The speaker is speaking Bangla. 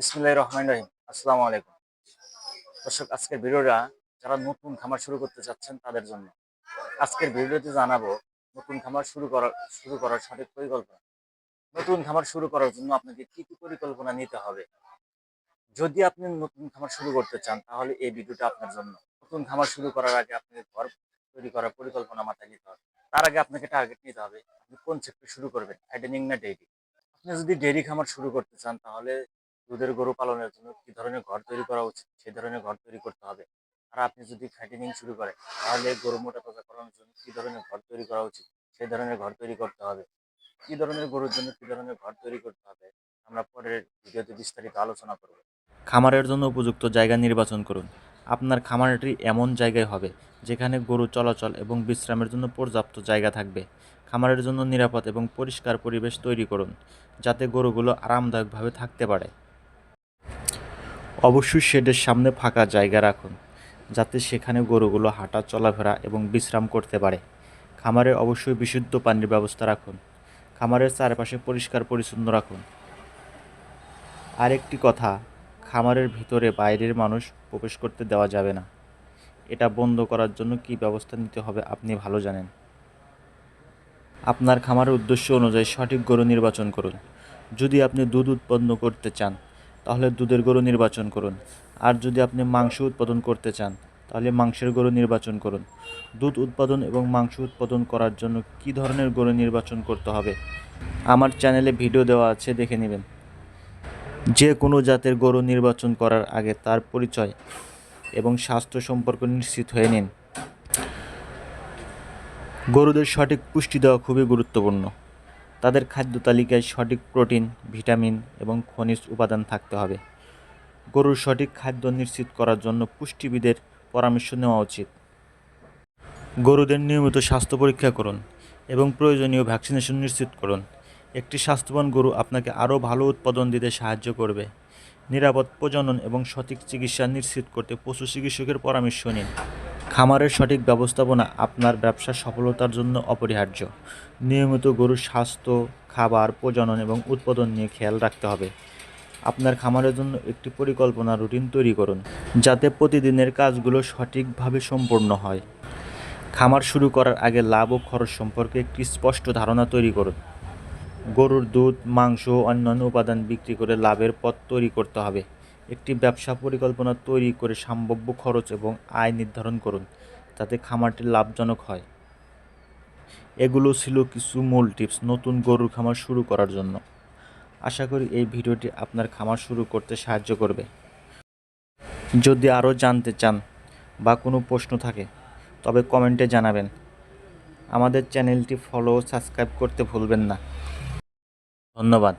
বিসমুল্লাহ রহমান রহিম। আসসালামু আলাইকুম। দর্শক, আজকের ভিডিওটা যারা নতুন খামার শুরু করতে চাচ্ছেন তাদের জন্য। আজকের ভিডিওতে জানাব নতুন খামার শুরু করার শুরু করার সঠিক পরিকল্পনা। নতুন খামার শুরু করার জন্য আপনাকে কি কি পরিকল্পনা নিতে হবে? যদি আপনি নতুন খামার শুরু করতে চান, তাহলে এই ভিডিওটা আপনার জন্য। নতুন খামার শুরু করার আগে আপনাকে ঘর তৈরি করার পরিকল্পনা মাথায় নিতে হবে। তার আগে আপনাকে টার্গেট নিতে হবে আপনি কোন সেক্টর শুরু করবেন ফাইডেনিং না ডেইরি আপনি যদি ডেইরি খামার শুরু করতে চান, তাহলে দুধের গরু পালনের জন্য কি ধরনের ঘর তৈরি করা উচিত? সেই ধরনের ঘর তৈরি করতে হবে। আর আপনি যদি ফ্যাটেনিং শুরু করেন, তাহলে গরু মোটা তাজা করানোর জন্য কি ধরনের ঘর তৈরি করা উচিত? সেই ধরনের ঘর তৈরি করতে হবে। কি ধরনের গরুর জন্য কি ধরনের ঘর তৈরি করতে হবে? আমরা পরের ভিডিওতে বিস্তারিত আলোচনা করব। খামারের জন্য উপযুক্ত জায়গা নির্বাচন করুন। আপনার খামারটি এমন জায়গায় হবে, যেখানে গরু চলাচল এবং বিশ্রামের জন্য পর্যাপ্ত জায়গা থাকবে। খামারের জন্য নিরাপদ এবং পরিষ্কার পরিবেশ তৈরি করুন, যাতে গরুগুলো আরামদায়কভাবে থাকতে পারে। অবশ্যই শেডের সামনে ফাঁকা জায়গা রাখুন, যাতে সেখানে গরুগুলো হাঁটা, চলাফেরা এবং বিশ্রাম করতে পারে। খামারে অবশ্যই বিশুদ্ধ পানির ব্যবস্থা রাখুন। খামারের চারপাশে পরিষ্কার পরিচ্ছন্ন রাখুন। আরেকটি কথা, খামারের ভিতরে বাইরের মানুষ প্রবেশ করতে দেওয়া যাবে না। এটা বন্ধ করার জন্য কী ব্যবস্থা নিতে হবে আপনি ভালো জানেন। আপনার খামারের উদ্দেশ্য অনুযায়ী সঠিক গরু নির্বাচন করুন। যদি আপনি দুধ উৎপন্ন করতে চান তাহলে দুধের গরু নির্বাচন করুন। আর যদি আপনি মাংস উৎপাদন করতে চান, তাহলে মাংসের গরু নির্বাচন করুন। দুধ উৎপাদন এবং মাংস উৎপাদন করার জন্য কী ধরনের গরু নির্বাচন করতে হবে? আমার চ্যানেলে ভিডিও দেওয়া আছে, দেখে নেবেন। যে কোনো জাতের গরু নির্বাচন করার আগে তার পরিচয় এবং স্বাস্থ্য সম্পর্ক নিশ্চিত হয়ে নিন। গরুদের সঠিক পুষ্টি দেওয়া খুবই গুরুত্বপূর্ণ। তাদের খাদ্য তালিকায় সঠিক প্রোটিন, ভিটামিন এবং খনিজ উপাদান থাকতে হবে। গরুর সঠিক খাদ্য নিশ্চিত করার জন্য পুষ্টিবিদের পরামর্শ নেওয়া উচিত। গরুদের নিয়মিত স্বাস্থ্য পরীক্ষা করুন এবং প্রয়োজনীয় ভ্যাকসিনেশন নিশ্চিত করুন। একটি স্বাস্থ্যবান গরু আপনাকে আরও ভালো উৎপাদন দিতে সাহায্য করবে। নিরাপদ প্রজনন এবং সঠিক চিকিৎসা নিশ্চিত করতে পশু চিকিৎসকের পরামর্শ নিন। খামারের সঠিক ব্যবস্থাপনা আপনার ব্যবসার সফলতার জন্য অপরিহার্য। নিয়মিত গরুর স্বাস্থ্য, খাবার, প্রজনন এবং উৎপাদন নিয়ে খেয়াল রাখতে হবে। আপনার খামারের জন্য একটি পরিকল্পনা রুটিন তৈরি করুন, যাতে প্রতিদিনের কাজগুলো সঠিকভাবে সম্পূর্ণ হয়। খামার শুরু করার আগে লাভ ও খরচ সম্পর্কে একটি স্পষ্ট ধারণা তৈরি করুন। গরুর দুধ, মাংস অন্যান্য উপাদান বিক্রি করে লাভের পথ তৈরি করতে হবে। একটি ব্যবসা পরিকল্পনা তৈরি করে সম্ভাব্য খরচ এবং আয় নির্ধারণ করুন যাতে খামারটি লাভজনক হয়। এগুলো ছিল কিছু মূল টিপস নতুন গরুর খামার শুরু করার জন্য। আশা করি এই ভিডিওটি আপনার খামার শুরু করতে সাহায্য করবে। যদি আরও জানতে চান বা কোনো প্রশ্ন থাকে, তবে কমেন্টে জানাবেন। আমাদের চ্যানেলটি ফলো সাবস্ক্রাইব করতে ভুলবেন না। ধন্যবাদ।